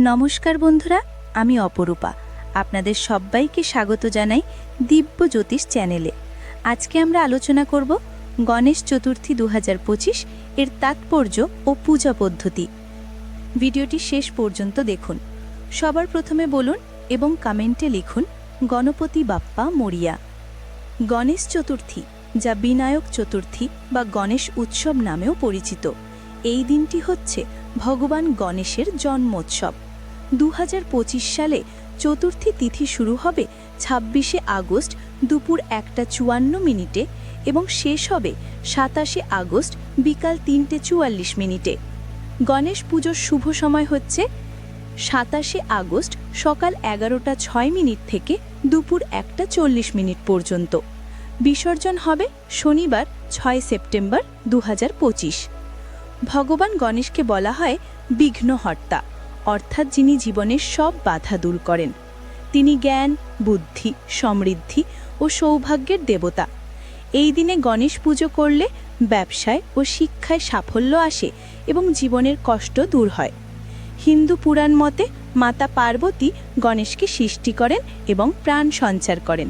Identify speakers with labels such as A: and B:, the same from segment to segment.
A: নমস্কার বন্ধুরা, আমি অপরূপা। আপনাদের সবাইকে স্বাগত জানাই দিব্য জ্যোতিষ চ্যানেলে। আজকে আমরা আলোচনা করব গণেশ চতুর্থী দু পঁচিশ এর তাৎপর্য ও পূজা পদ্ধতি। ভিডিওটি শেষ পর্যন্ত দেখুন। সবার প্রথমে বলুন এবং কমেন্টে লিখুন, গণপতি বাপ্পা মরিয়া। গণেশ চতুর্থী, যা বিনায়ক চতুর্থী বা গণেশ উৎসব নামেও পরিচিত। এই দিনটি হচ্ছে ভগবান গণেশের জন্মোৎসব। দু হাজার পঁচিশ সালে চতুর্থী তিথি শুরু হবে ছাব্বিশে আগস্ট দুপুর একটা চুয়ান্ন মিনিটে এবং শেষ হবে সাতাশে আগস্ট বিকাল তিনটে চুয়াল্লিশ মিনিটে। গণেশ পুজোর শুভ সময় হচ্ছে সাতাশে আগস্ট সকাল এগারোটা ছয় মিনিট থেকে দুপুর একটা চল্লিশ মিনিট পর্যন্ত। বিসর্জন হবে শনিবার ছয় সেপ্টেম্বর দু হাজার পঁচিশ। ভগবান গণেশকে বলা হয় বিঘ্নহর্তা। অর্থাৎ যিনি জীবনের সব বাধা দূর করেন। তিনি জ্ঞান, বুদ্ধি, সমৃদ্ধি ও সৌভাগ্যের দেবতা। এই দিনে গণেশ পুজো করলে ব্যবসায় ও শিক্ষায় সাফল্য আসে এবং জীবনের কষ্ট দূর হয়। হিন্দু পুরাণ মতে মাতা পার্বতী গণেশকে সৃষ্টি করেন এবং প্রাণ সঞ্চার করেন।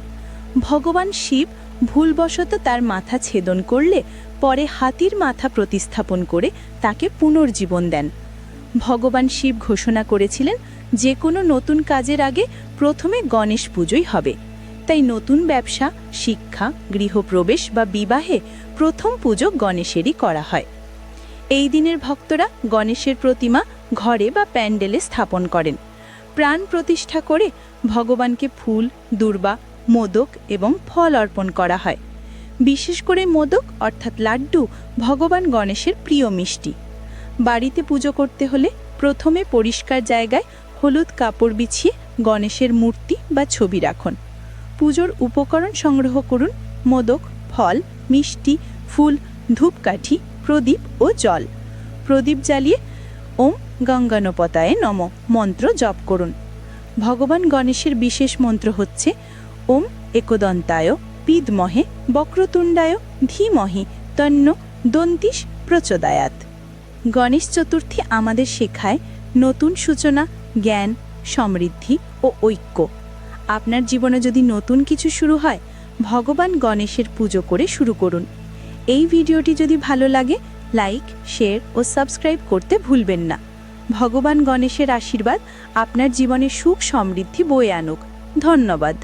A: ভগবান শিব ভুলবশত তার মাথা ছেদন করলে পরে হাতির মাথা প্রতিস্থাপন করে তাকে পুনর্জীবন দেন। ভগবান শিব ঘোষণা করেছিলেন যে কোনো নতুন কাজের আগে প্রথমে গণেশ পুজোই হবে। তাই নতুন ব্যবসা, শিক্ষা, গৃহপ্রবেশ বা বিবাহে প্রথম পুজো গণেশেরই করা হয়। এই দিনের ভক্তরা গণেশের প্রতিমা ঘরে বা প্যান্ডেলে স্থাপন করেন। প্রাণ প্রতিষ্ঠা করে ভগবানকে ফুল, দুর্বা, মোদক এবং ফল অর্পণ করা হয়। বিশেষ করে মোদক অর্থাৎ লাড্ডু ভগবান গণেশের প্রিয় মিষ্টি। বাড়িতে পুজো করতে হলে প্রথমে পরিষ্কার জায়গায় হলুদ কাপড় বিছিয়ে গণেশের মূর্তি বা ছবি রাখুন। পুজোর উপকরণ সংগ্রহ করুন মোদক, ফল, মিষ্টি, ফুল, ধূপকাঠি, প্রদীপ ও জল। প্রদীপ জ্বালিয়ে ওম গঙ্গানপতায় নম মন্ত্র জপ করুন। ভগবান গণেশের বিশেষ মন্ত্র হচ্ছে ওম একদন্তায় পিদমহে বক্রতুণ্ডায় ধীমহি তন্ন দন্তিস প্রচোদায়াত গণেশ চতুর্থী আমাদের শেখায় নতুন সূচনা, জ্ঞান, সমৃদ্ধি ও ঐক্য। আপনার জীবনে যদি নতুন কিছু শুরু হয়, ভগবান গণেশের পুজো করে শুরু করুন। এই ভিডিওটি যদি ভালো লাগে, লাইক, শেয়ার ও সাবস্ক্রাইব করতে ভুলবেন না। ভগবান গণেশের আশীর্বাদ আপনার জীবনে সুখ সমৃদ্ধি বয়ে আনুক। ধন্যবাদ।